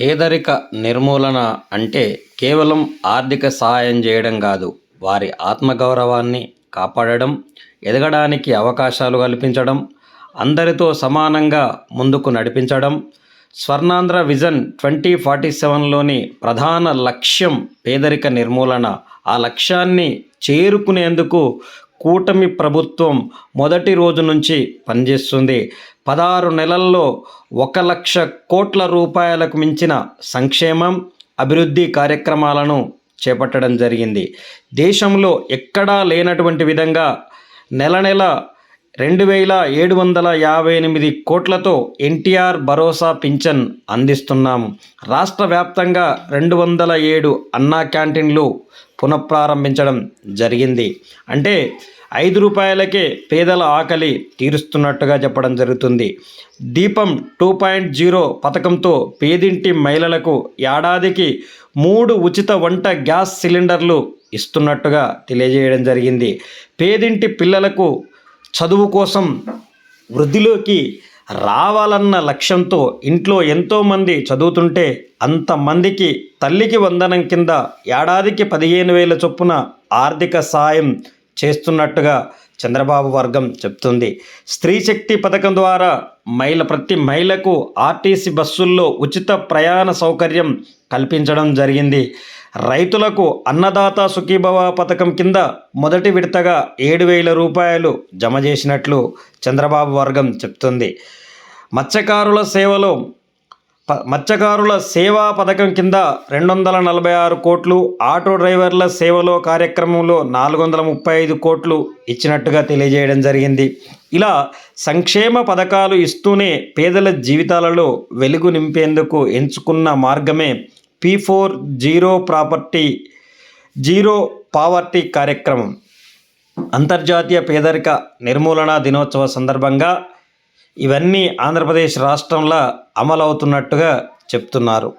పేదరిక నిర్మూలన అంటే కేవలం ఆర్థిక సహాయం చేయడం కాదు వారి ఆత్మగౌరవాన్ని కాపాడడం ఎదగడానికి అవకాశాలు కల్పించడం అందరితో సమానంగా ముందుకు నడిపించడం. స్వర్ణాంధ్ర విజన్ ట్వంటీ ఫార్టీ సెవెన్లోని ప్రధాన లక్ష్యం పేదరిక నిర్మూలన. ఆ లక్ష్యాన్ని చేరుకునేందుకు కూటమి ప్రభుత్వం మొదటి రోజు నుంచి పనిచేస్తుంది. పదహారు నెలల్లో ఒక లక్ష కోట్ల రూపాయలకు మించిన సంక్షేమం అభివృద్ధి కార్యక్రమాలను చేపట్టడం జరిగింది. దేశంలో ఎక్కడా లేనటువంటి విధంగా నెల నెల రెండు వేల ఏడు వందల యాభై ఎనిమిది కోట్లతో ఎన్టీఆర్ భరోసా పింఛన్ అందిస్తున్నాము. రాష్ట్ర వ్యాప్తంగా రెండు వందల ఏడు అన్నా క్యాంటీన్లు పునఃప్రారంభించడం జరిగింది. అంటే ఐదు రూపాయలకే పేదల ఆకలి తీరుస్తున్నట్టుగా చెప్పడం జరుగుతుంది. దీపం టూ పాయింట్ జీరో పథకంతో పేదింటి మహిళలకు ఏడాదికి మూడు ఉచిత వంట గ్యాస్ సిలిండర్లు ఇస్తున్నట్టుగా తెలియజేయడం జరిగింది. పేదింటి పిల్లలకు చదువు కోసం వృద్ధిలోకి రావాలన్న లక్ష్యంతో ఇంట్లో ఎంతోమంది చదువుతుంటే అంతమందికి తల్లికి వందనం కింద ఏడాదికి పదిహేను వేల చొప్పున ఆర్థిక సాయం చేస్తున్నట్టుగా చంద్రబాబు వర్గం చెప్తుంది. స్త్రీ శక్తి పథకం ద్వారా మహిళ ప్రతి మహిళకు ఆర్టీసీ బస్సుల్లో ఉచిత ప్రయాణ సౌకర్యం కల్పించడం జరిగింది. రైతులకు అన్నదాత సుఖీభవ పథకం కింద మొదటి విడతగా ఏడు వేల రూపాయలు జమ చేసినట్లు చంద్రబాబు వర్గం చెప్తుంది. మత్స్యకారుల సేవలో ప మత్స్యకారుల సేవా పథకం కింద రెండు వందల నలభై ఆరు కోట్లు ఆటో డ్రైవర్ల సేవలో కార్యక్రమంలో నాలుగు వందల ముప్పై ఐదు కోట్లు ఇచ్చినట్టుగా తెలియజేయడం జరిగింది. ఇలా సంక్షేమ పథకాలు ఇస్తూనే పేదల జీవితాలలో వెలుగు నింపేందుకు ఎంచుకున్న మార్గమే P four zero property zero poverty కార్యక్రమం. అంతర్జాతీయ పేదరిక నిర్మూలన దినోత్సవ సందర్భంగా ఇవన్నీ ఆంధ్రప్రదేశ్ రాష్ట్రంలో అమలవుతున్నట్టుగా చెప్తున్నారు.